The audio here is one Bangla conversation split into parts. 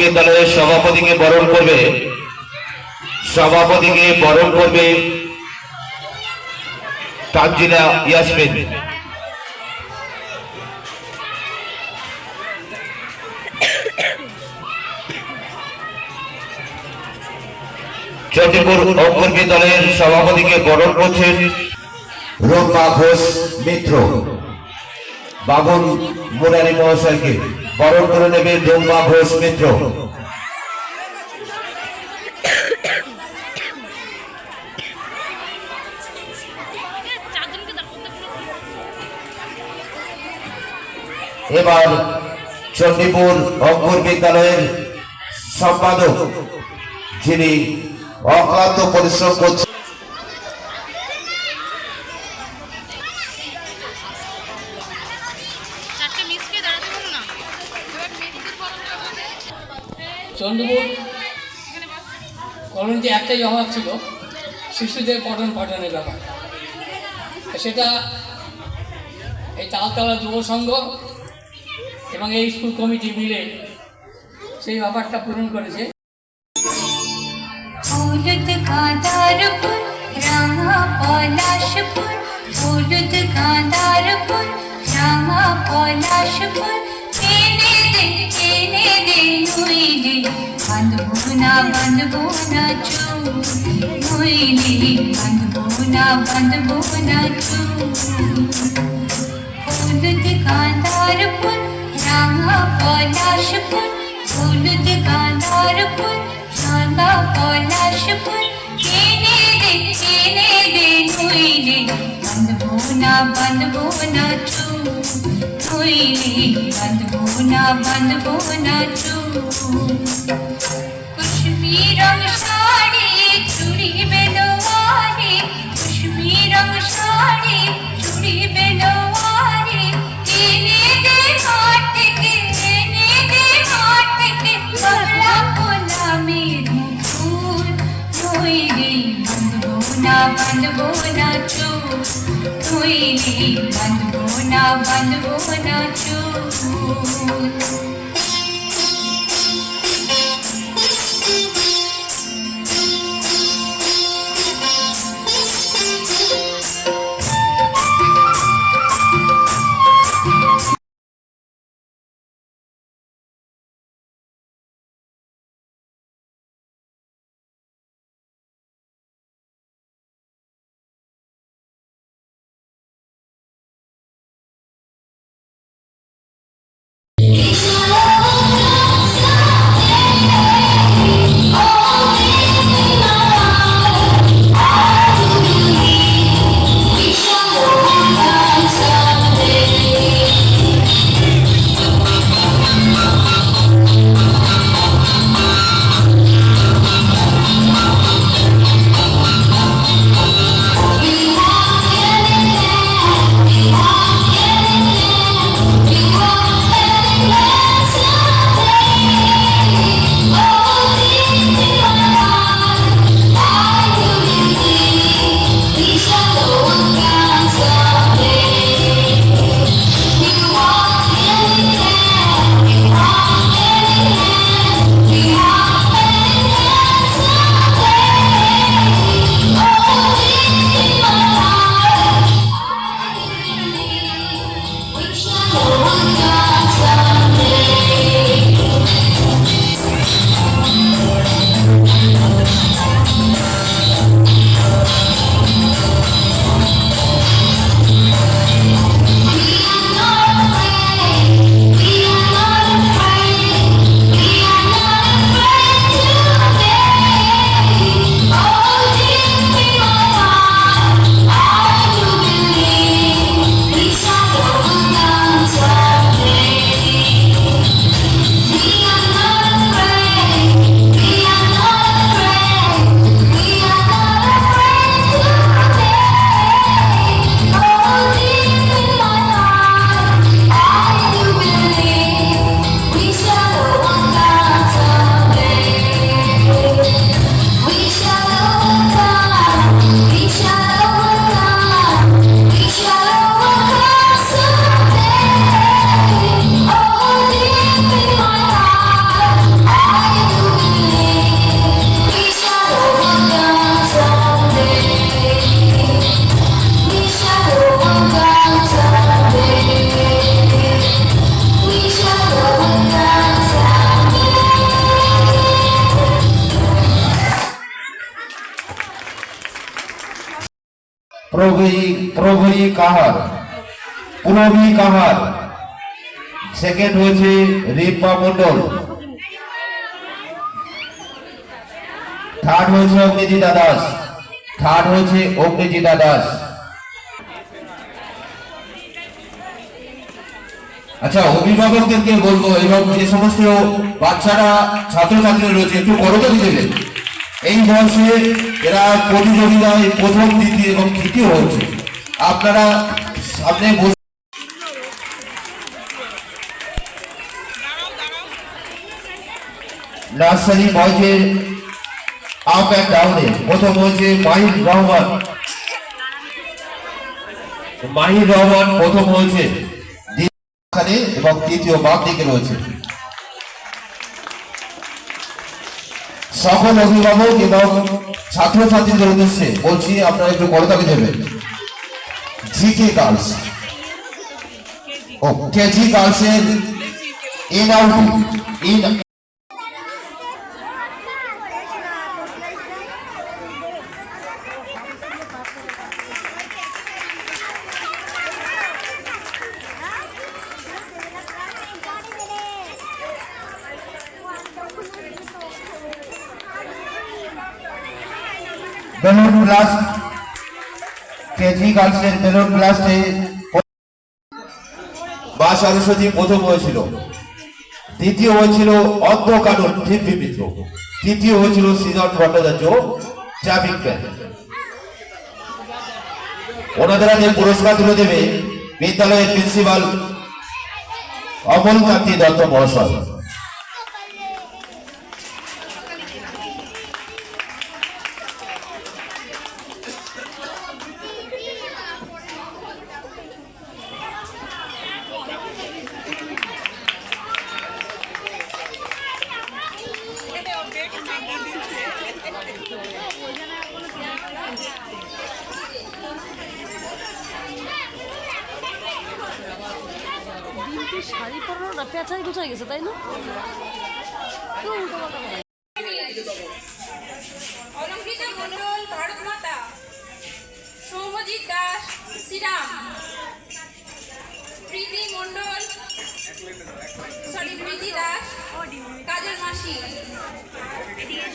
বিদ্যালয়ের সভাপতিকে বরণ করবে। সভাপতিকে বরণ করবে তানজিনা ইয়াসমিন। চন্ডীপুর অঙ্কন বিদ্যালয়ের সভাপতিকে বরণ করছেন রোমা ঘোষ মিত্র বাবুল মুরারি মহাশয়কে। বরণ করে নেবে রোমা ঘোষ মিত্র। এবার চণ্ডীপুর অঙ্কুর বিদ্যালয়ের সম্পাদক, যিনি অক্লান্ত পরিশ্রম করছেন। চন্দ্রপুর। কলোনিতে একটাই অভাব ছিল, শিশুদের পঠন পাঠনের ব্যাপার। সেটা এই তালতলা যুব সংঘ এবং এই স্কুল কমিটি মিলে সেই ব্যাপারটা পূরণ করেছে। হলুদ ফুল, রাঙা পলাশ ফুল। হলুদ ফুল, রাঙা পলাশ ফুল এনে দে मुरली बंधबो ना बंधबो न छू मुरली बंधबो ना बंधबो न छू फूलत कांधार पुन रामा पलाश पुन फूलत कांधार पुन रामा पलाश पुन केने दे केने दे मुरली না বাঁধবো না চুল নইলে বাঁধবো না বাঁধবো না চুল কুশমি রং শাড়ি চুড়ি বেনোয়ারি কুশমি রং শাড়ি চুড়ি বেনোয়ারি এনে দে হাট থেকে এনে দে হাট থেকে কমলা গোলামের ফুল নইলে বাঁধবো না বাঁধবো না নইলে বাঁধবো না বাঁধবো না প্রভুই প্রভুই কাহার পুরবী কাহার। সেকেন্ড হয়েছে রিম্পা মন্ডল থার্ড হয়েছে অগ্নিজিতা দাস। থার্ড হয়েছে অগ্নিজিতা দাস। আচ্ছা অভিভাবকদেরকে বলব এবং যে সমস্ত বাচ্চারা, ছাত্রছাত্রী রয়েছে, একটু করতালি দেবেন এই বয়সে এরা প্রতিযোগিতায় প্রথম, দ্বিতীয় এবং তৃতীয় হচ্ছে। আপনারা সামনে নার্সারি বয়সে আপ অ্যান্ড ডাউনে প্রথম হয়েছে মাহির রহমান। মাহির রহমান প্রথম হয়েছে এবং তৃতীয় বাম দিকে রয়েছে। সকল অভিভাবক এবং ছাত্রছাত্রীদের উদ্দেশ্যে বলছি, আপনারা একটু করতালি দেবেন। জিকে গার্লস ও KG গার্লসের in out in balloon class KG গার্লসের balloon ক্লাসে মা সরস্বতী প্রথম হয়েছিল। দ্বিতীয় হয়েছিল অন্ধ কানুন ঠিপি মিত্র তৃতীয় হয়েছিল সৃজন ভট্টাচার্য ট্রাফিক ম্যান ওনাদের আগে পুরস্কার তুলে দেবে বিদ্যালয়ের প্রিন্সিপাল অমল কান্তি দত্ত মহাশয়। শাড়ি পেঁচাই গুছাই গেছে, তাই না? উল্টো দাস, শ্রীরাম। প্রীতি সরি প্রীতি দাস। মাসি।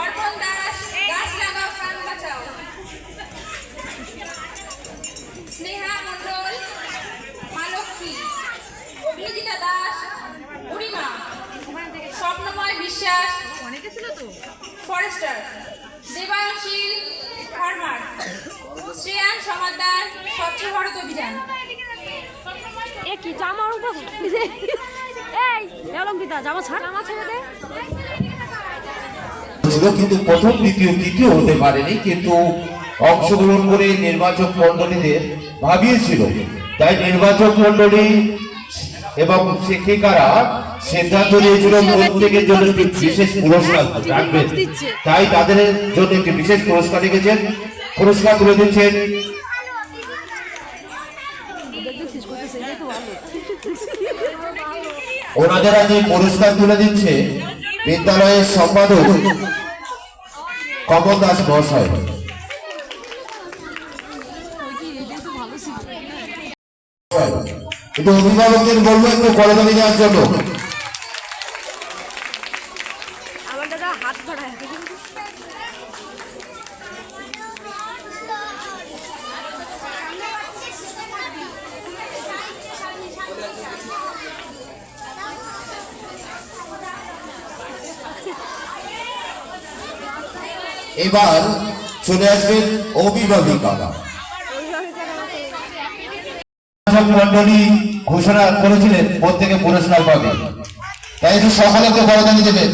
অর্পণ দাস। লাগাও স্নেহা মণ্ডল। এই অলঙ্কিতা জামা ছাড়। জামা ছেড়ে দে ছিল কিন্তু প্রথম দ্বিতীয় তৃতীয় হতে পারেনি কিন্তু অংশগ্রহণ করে নির্বাচক মন্ডলীদের ভাবিয়েছিল। তাই নির্বাচক মন্ডলী এবং শিক্ষিকারা সিদ্ধান্ত নিয়েছিল প্রত্যেকের জন্য একটি বিশেষ পুরস্কার রাখবেন। তাই তাদের জন্য একটি বিশেষ পুরস্কার রেখেছেন। পুরস্কার তুলে দিচ্ছেন ওনাদের আজ পুরস্কার তুলে দিচ্ছে বিদ্যালয়ের সম্পাদক কমল দাস মহাশয়। কিন্তু অভিভাবকদের বলব একটু করদানি দেওয়ার জন্য। এবার চলে আসবেন অভিভাবিকারা। মন্ডলী ঘোষণা করেছিলেন প্রত্যেকে পুরস্কার পাবে। তাই একটু সকলকে করদানি দেবেন।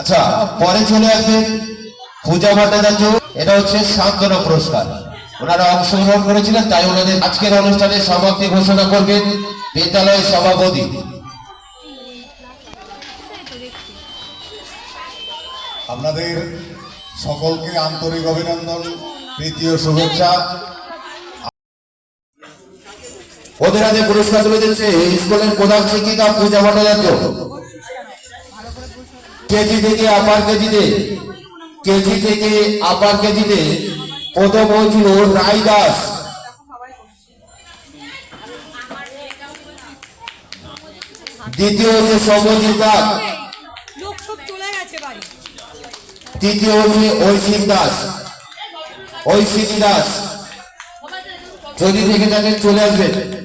আচ্ছা পরে চলে আসবেন পূজা ভট্টাচার্য। এটা হচ্ছে সান্ত্বনা পুরস্কার। ওনারা অংশগ্রহণ করেছিলেন তাই ওনাদের আজকের অনুষ্ঠানে সমাপ্তি ঘোষণা করবেন বিদ্যালয়ের সভাপতি। আপনাদের সকলকে আন্তরিক অভিনন্দন প্রীতি ও শুভেচ্ছা। ওদের হাতে পুরস্কার তুলে দিচ্ছে স্কুলের প্রধান শিক্ষিকা পূজা ভট্টাচার্য। কেজি থেকে আপার কেজিতে কেজি থেকে আপার কেজিতে প্রথম হয়েছিল রাই দাস দ্বিতীয় হচ্ছে সৌম্যজিৎ দাস। তৃতীয় হচ্ছে ঐশিক দাস। ঐশিক দাস। যদি থেকে থাকেন, চলে আসবেন।